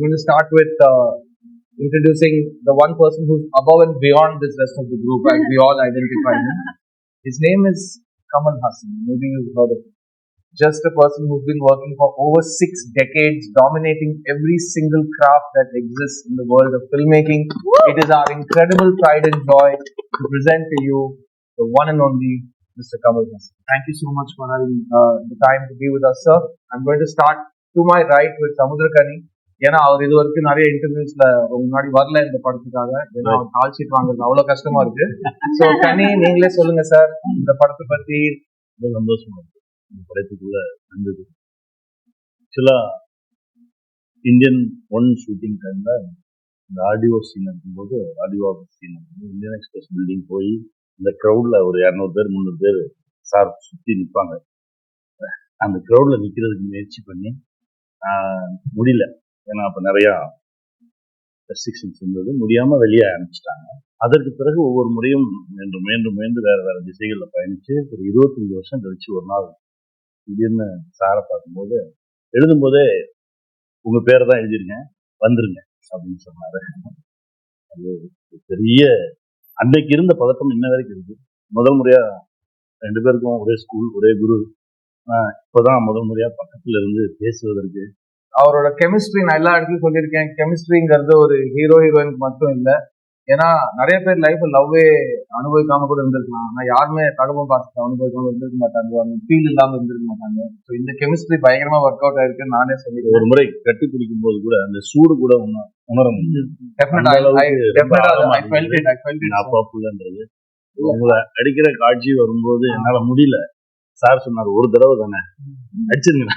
going to start with uh, introducing the one person who's above and beyond this rest of the group, as we all identify him. His name is Kamal Hassan. Maybe you've heard of him. Just a person who's been working for over six decades, dominating every single craft that exists in the world of filmmaking. It is our incredible pride and joy to present to you the one and only Mr. Kamal Hassan. Thank you so much for having uh, the time to be with us, sir. I'm going to start to my right with Samudra Samudrakani. ஏன்னா அவர் இது வரைக்கும் நிறைய இன்டர்வியூஸ்ல முன்னாடி வரல இந்த படத்துக்காக. ஏன்னா அவர் call sheet வாங்குறது அவ்வளவு கஷ்டமா இருக்கு. சோ கனி நீங்களே சொல்லுங்க சார் இந்த படத்தை பத்தி. ரொம்ப சந்தோஷமா இருக்கு. இந்த படத்துக்குள்ள வந்தது. ஆக்சுவலா இந்தியன் ஒன் ஷூட்டிங் டைம்ல இந்த ஆடியோ சீன் இருக்கும்போது audio office scene Indian Express building போய் இந்த க்ரௌட்ல ஒரு இரநூறு பேர் முந்நூறு பேர் சார் சுற்றி நிற்பாங்க அந்த க்ரௌட்ல நிற்கிறதுக்கு முயற்சி பண்ணி முடியல. ஏன்னா அப்போ நிறையா ரெஸ்ட்ரிக்ஷன்ஸ் இருந்தது. முடியாமல் வெளியே அனுப்பிச்சிட்டாங்க. அதற்கு பிறகு ஒவ்வொரு முறையும் மீண்டும் மீண்டும் மீண்டும் வேறு வேறு திசைகளில் பயணித்து ஒரு இருபத்தஞ்சி வருஷம் கழிச்சு ஒரு நாள் திடீர்னு சாரை பார்க்கும்போது எழுதும்போதே உங்கள் பேரை தான் எழுதிருங்க வந்துருங்க அப்படின்னு சொன்னார். அது ஒரு பெரிய அன்னைக்கு இருந்த பதட்டம் இன்ன வரைக்கும் இருக்கு. முதல் முறையா ரெண்டு பேருக்கும் ஒரே ஸ்கூல் ஒரே குரு. இப்போதான் முதல் முறையா பக்கத்துல இருந்து பேசுவதற்கு அவரோட கெமிஸ்ட்ரி நான் எல்லா இடத்துலயும் சொல்லியிருக்கேன். கெமிஸ்ட்ரிங்கிறது ஒரு ஹீரோ ஹீரோயினுக்கு மட்டும் இல்ல. ஏன்னா நிறைய பேர் லைஃப் லவ்வே அனுபவிக்காம கூட இருந்திருக்கலாம். ஆனா யாருமே தகவல் பார்த்து அனுபவிக்காம இருந்திருக்க மாட்டாங்க. அந்த ஃபீல் இல்லாம இருந்திருக்க மாட்டாங்க. ஸோ இந்த கெமிஸ்ட்ரி பயங்கரமா ஒர்க் அவுட் ஆயிருக்குன்னு நானே சொல்லிடுவேன் ஒரு முறை கட்டி பிடிக்கும் போது கூட அந்த சூடு கூட உண- உணர it. அப்பா புள்ளன்றது. உங்களை அடிக்கிற காட்சி வரும்போது என்னால முடியல. சார் சொன்னார் ஒரு தடவை தானே? அடிச்சிருங்க.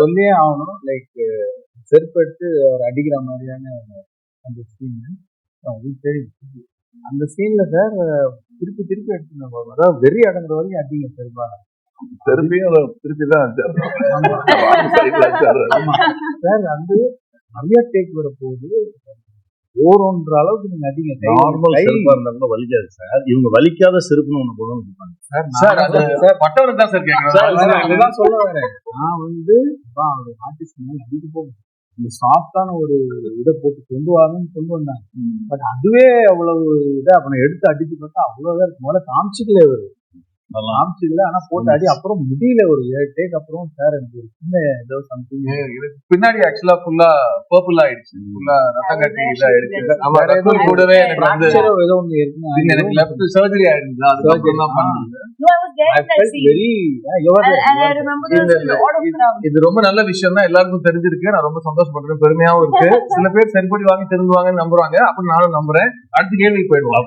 சொல்லியே ஆகணும். லைக் செருப்பு எடுத்து அவர் அடிக்கிற மாதிரியான அந்த சீன் அது தெரியும். அந்த சீன்ல சார் திருப்பி திருப்பி எடுத்துன்னு அதாவது வெறி அடங்குற வரைக்கும் அடிங்க திருப்பியும் அதை திருப்பி தான் சார் வந்து நிறைய டேக் வர போகுது. ஓரோன்ற அளவுக்கு நீங்க அடிங்க. கை- நார்மல் செருப்பா இருந்தா கூட வலிக்காது சார் இவங்க வலிக்காத செருப்புன்னு ஒண்ணு கொண்டு வந்து கொடுப்பாங்க சார், சார் தான் சார் அதுதான் சொல்ல வரேன். நான் வந்து அப்பா, ஆர்டிஸ்ட் அடிக்க போகும். இந்த சாஃப்டான ஒரு இதை போட்டு கொண்டு வரணும்னு கொண்டு வந்தாங்க. பட் அதுவே அவ்வளவு இதை அப்புறம் எடுத்து அடிச்சு பார்த்தா அவ்வளவுதான் இருக்கு முதல்ல காமிச்சிக்கல ஒரு நல்லா. காமிச்சிக்கல ஆனா போட்டு அடி அப்புறம் முடியல ஒரு ஏழு டேக் அப்புறம் சார் எனக்கு ஒரு சின்ன ஏதோ சம்திங் பின்னாடி ஆக்சுவலா ஃபுல்லா பர்பிள் ஆயிடுச்சு. ஃபுல்லா ரத்தம் கட்டி இதா ஆமா ரத்தம் கூடவே எனக்கு வந்து ஏதோ ஒண்ணு இருக்குன்னு இது எனக்கு லெஃப்ட் சர்ஜரி ஆயிடுச்சு. தான் of crowd. இது ரொம்ப நல்ல விஷயம் தான் எல்லாருக்கும் தெரிஞ்சிருக்கு. நான் ரொம்ப சந்தோஷப்படுறேன். பெருமையாவும் இருக்கு. சில பேர் செருப்படி வாங்கி திருந்துவாங்கன்னு நம்புறாங்க. அப்படி நானும் நம்புறேன். அடுத்த கேள்விக்கு போயிடுவோம்.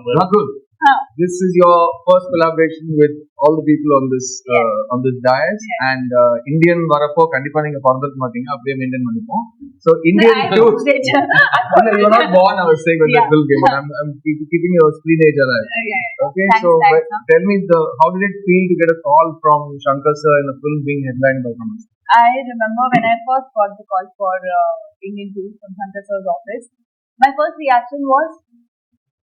அப்ப Nakul, Huh. this is your first collaboration with all the people on this uh, on this dais and uh, Indian வரப்போ கண்டிப்பா நீங்க பிறந்திருக்க மாட்டீங்க அப்படியே மெயின்டைன் பண்ணிப்போம் so Indian I too watched it. No, you're not born, I was saying, when Yeah. the film came out. I'm, I'm keep- keeping your screenage alive. Okay. Okay, Thanks, so thanks, but sir. tell me, the how did it feel to get a call from Shankar sir in a film being headlined by Kamal? sir? I remember when I first got the call for uh, Indian Tour from Shankar Sir's office, my first reaction was,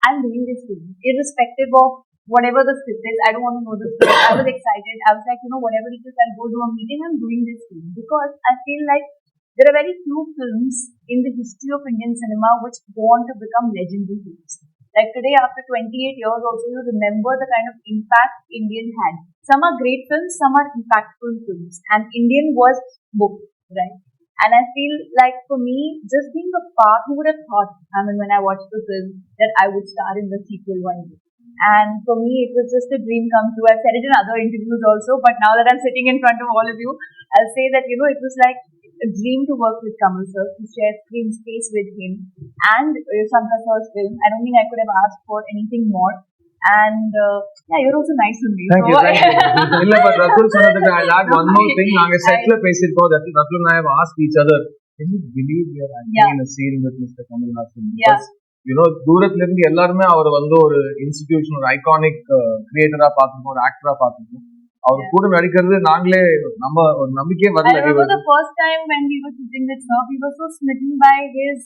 I'm doing this film, irrespective of whatever the script is. I don't want to know the script. I was excited. I was like, you know, whatever it is, I'll go to a meeting. I'm doing this film because I feel like there are very few films in the history of Indian cinema which go on to become legendary films. Like today, after 28 years, also you remember the kind of impact Indian had. Some are great films, some are impactful films, and Indian was booked, right? And I feel like for me, just being a part, who would have thought, I mean, when I watched the film, that I would star in the sequel one day. And for me, it was just a dream come true. I've said it in other interviews also, but now that I'm sitting in front of all of you, I'll say that, you know, it was like a dream to work with Kamal sir, to share screen space with him and uh, Shankar sir's film. I don't think I could have asked for anything more. And uh, yeah, you're also nice to me. Thank you, So- thank you. இல்ல but Rakul சொன்னதுக்கு I'll add one more thing. நாங்க செட்ல பேசியிருக்கோம் that Rakul and I have asked each other, can you believe we are acting Yeah. in a scene with Mr. Kamal Hassan? Yeah. Because, you know, தூரத்துல இருந்து எல்லாருமே அவர் வந்து ஒரு institution ஒரு iconic கிரியேட்டரா பார்த்துருக்கோம் ஒரு ஆக்டரா பார்த்துருக்கோம் அவர் கூட நடிக்கிறது நாங்களே நம்ம ஒரு நம்பிக்கையே I வரல we remember were- the first time when we were shooting with Sir, we were so smitten by his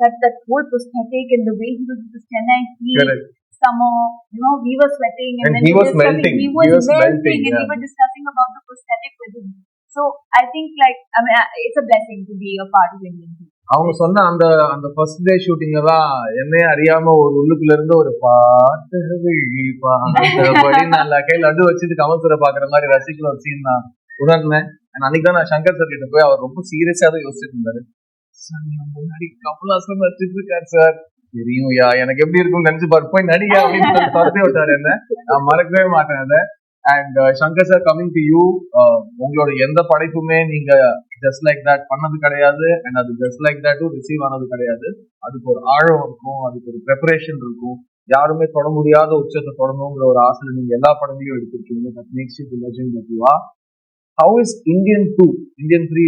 that that whole prosthetic and the way he was with his Chennai heat, Correct. Summer, you know, we were sweating and, And then he was melting. He He was, was melting, melting, and yeah. we were discussing about the prosthetic with him. So I think like I mean it's a blessing to be a part of Indian film. அவங்க சொன்ன அந்த அந்த first day ஷூட்டிங்ல தான் என்னையே அறியாம ஒரு உள்ளுக்குள்ள இருந்து ஒரு பாட்டு பார்த்தபடி நான் லக்கை லட்டு வச்சுட்டு கமல்சுரை பாக்குற மாதிரி ரசிக்கிற ஒரு சீன் நான் உணர்ந்தேன் அன்னைக்கு தான் நான் சங்கர் சார் கிட்ட போய் அவர் ரொம்ப சீரியஸா தான் யோசிச்சுட்டு இருந்தாரு சார் முன்னாடி கமல்ஹாசன் வச்சிட்டு இருக்காரு சார் தெரியும் யா எனக்கு எப்படி இருக்கும்னு நினைச்சு பாரு. போய் நடிகா அப்படின்னு துரத்தி விட்டாரு என்ன? நான் மறக்கவே மாட்டேன் அதை. And uh, Shankar sir coming to you உங்களோட எந்த படைப்புமே நீங்க ஜஸ்ட் லைக் தட் பண்ணது கிடையாது. அண்ட் அது ஜஸ்ட் லைக் தட்டும் ரிசீவ் ஆனது கிடையாது. அதுக்கு ஒரு ஆழம் இருக்கும் அதுக்கு ஒரு ப்ரெப்பரேஷன் இருக்கும். யாருமே தொட முடியாத உச்சத்தை தொடணுங்கிற ஒரு ஆசையில நீங்க எல்லா படங்களையும் எடுத்திருக்கீங்க. That makes you that you are how is Indian two Indian three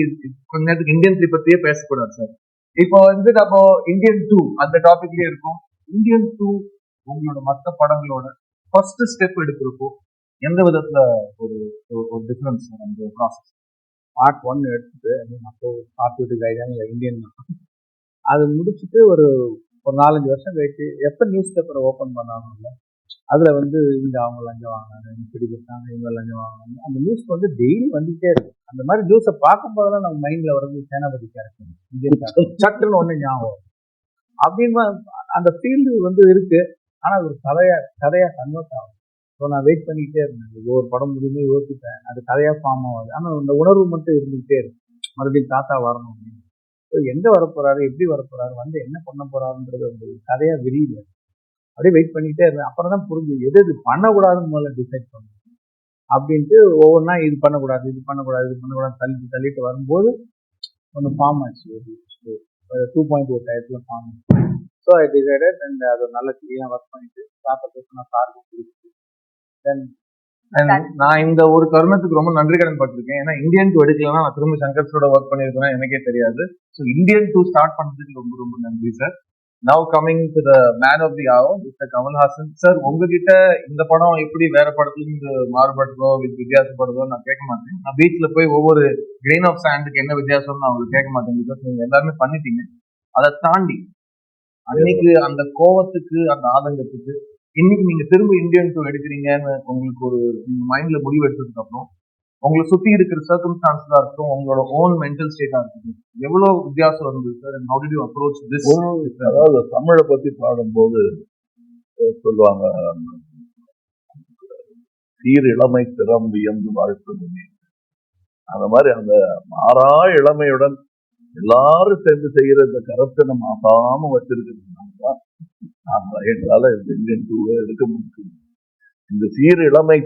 கொஞ்ச நேரத்துக்கு இந்தியன் த்ரீ பத்தியே பேசக்கூடாது சார் இப்போ வந்து நம்ம இந்தியன் டூ அந்த டாபிக்லயே இருக்கும். இந்தியன் டூ உங்களோட மற்ற படங்களோட ஃபர்ஸ்ட் ஸ்டெப் எடுக்கிறப்போ எந்த விதத்துல ஒரு ஒரு- டிஃபரன்ஸ் அந்த ப்ராசஸ் பார்ட் ஒன் எடுத்துட்டு அப்போ பார்த்துட்டு இல்லை இந்தியன் அது முடிச்சுட்டு ஒரு ஒரு நாலஞ்சு வருஷம் கழிச்சு எப்போ நியூஸ் பேப்பரை ஓப்பன் பண்ணாங்கல்ல அதில் வந்து இவங்க அவங்க லஞ்சம் வாங்கினாங்க இங்க பிடி கொடுத்தாங்க இவங்க லஞ்சம் வாங்கினாங்க. அந்த நியூஸ் வந்து டெய்லி வந்துகிட்டே இருக்கும் அந்த மாதிரி நியூஸை பார்க்கும்போதெல்லாம் நம்ம மைண்டில் வரது சேனாபதி கேரக்டர் இந்தியன் சட்டுன்னு ஒன்று ஞாபகம் அப்படின்னு அந்த ஃபீல்டு வந்து இருக்கு. ஆனால் அது ஒரு கதையா கதையா கன்வெர்ட் ஆகும். ஸோ நான் வெயிட் பண்ணிக்கிட்டே இருந்தேன். ஒவ்வொரு படம் முடியுமே யோசிப்பேன் அது கதையாக ஃபார்ம் ஆகாது. ஆனால் அந்த உணர்வு மட்டும் இருந்துகிட்டே இருக்கும் மறுபடியும் தாத்தா வரணும் அப்படின்னு. ஸோ எங்கே வரப்போறாரு? எப்படி வரப்போறாரு? வந்து என்ன பண்ண போறாருன்றது ஒரு கதையாக விரியல அப்படியே வெயிட் பண்ணிக்கிட்டே இருந்தேன். அப்புறம் தான் புரிஞ்சு எது எது பண்ணக்கூடாதுன்னு முதல்ல டிசைட் பண்ணணும் அப்படின்ட்டு ஒவ்வொன்றா இது பண்ணக்கூடாது இது பண்ணக்கூடாது இது பண்ணக்கூடாது தள்ளிட்டு தள்ளிட்டு வரும்போது ஒன்று ஃபார்ம் ஆச்சு. ஒரு டூ பாயிண்ட் ஒரு டயத்தில் ஃபார்ம் ஆச்சு. ஸோ ஐ டிசைடட் அண்ட் அது நல்ல கிளீனாக ஒர்க் பண்ணிட்டு தாத்தா பேசினா சாருக்கும் பிடிச்சி தென் நான் இந்த ஒரு தருணத்துக்கு ரொம்ப நன்றி கடன் பட்டிருக்கேன். ஏன்னா இந்தியன் டூ எடுக்கலன்னா நான் திரும்ப சங்கர்ஸோட ஒர்க் பண்ணிருக்கேன் எனக்கே தெரியாது. ஸோ இந்தியன் டூ ஸ்டார்ட் பண்ணதுக்கு ரொம்ப ரொம்ப நன்றி sir now coming to the man of the hour mister Kamal Haasan sir உங்ககிட்ட இந்த படம் எப்படி வேற படத்துல இருந்து வித் வித்தியாசப்படுதோ நான் கேட்க மாட்டேன். நான் பீச்ல போய் ஒவ்வொரு கிரெயின் ஆஃப் சாண்டுக்கு என்ன வித்தியாசம்னு நான் உங்களுக்கு கேட்க மாட்டேன் பிகாஸ் நீங்க எல்லாருமே பண்ணிட்டீங்க. அதை தாண்டி அன்னைக்கு அந்த கோவத்துக்கு அந்த ஆதங்கத்துக்கு இன்னைக்கு நீங்க திரும்ப இந்தியன் டூ எடுக்கிறீங்கன்னு உங்களுக்கு ஒரு நீங்க மைண்ட்ல முடிவு எடுத்ததுக்கு அப்புறம் உங்களை சுத்தி இருக்கிற சர்க்கம்ஸ்டான்ஸா இருக்கட்டும் உங்களோட ஓன் மென்டல் ஸ்டேட்டா இருக்கும் எவ்வளவு வித்தியாசம் இருந்தது sir and how did you approach this அதாவது தமிழை பத்தி பாடும்போது சொல்லுவாங்க சீர் இளமை திறம் வியந்து வாழ்த்து அந்த மாதிரி அந்த மாறா இளமையுடன் எல்லாரும் சேர்ந்து செய்யற இந்த கரத்தை நம்ம ஆகாம வச்சிருக்கிறதுனால தான் எங்களால இந்த இந்தியன் டூவை எடுக்க முடியும் இந்த சீர் இளமை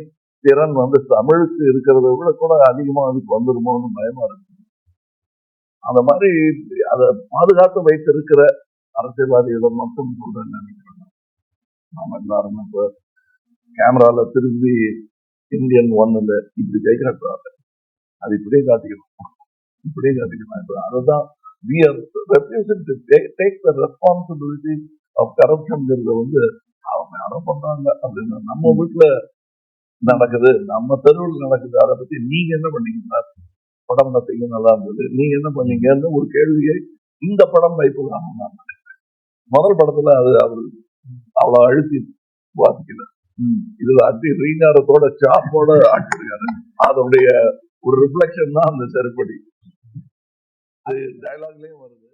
திறன் வந்து தமிழுக்கு இருக்கிறத விட கூட அதிகமா அதுக்கு வந்துருமோன்னு பயமா இருக்கு. அந்த மாதிரி அதை பாதுகாத்து வைத்திருக்கிற அரசியல்வாதிகளை மட்டும் கூட நினைக்கிறேன். நாம எல்லாரும் இப்ப கேமரால திரும்பி இந்தியன் ஒன்னுல இப்படி கை காட்டுறாங்க அது இப்படியே காட்டிக்கணும். இப்படியே காட்டிக்கணும். இப்ப அதுதான் we are refusing take the responsibility of கரப்ஷன்ங்கிறத வந்து அவங்க யாரோ பண்றாங்க அப்படின்னு நம்ம வீட்டுல நடக்குது நம்ம தெருவில் நடக்குது அதை பத்தி நீங்க என்ன பண்ணீங்க சார் படம் பார்த்தீங்க நல்லா இருந்தது. நீங்க என்ன பண்ணீங்கன்னு ஒரு கேள்வியை இந்த படம் வைப்பதாக நான் முதல் படத்துல அது அவர் அவ்வளவு அழுத்தி வாசிக்கல இதுல அடி ரீங்காரத்தோட சாப்போட ஆட்டிருக்காரு அதோடைய ஒரு ரிஃப்ளெக்ஷன் தான் அந்த செருப்படி. அது டயலாக்லயும் வருது.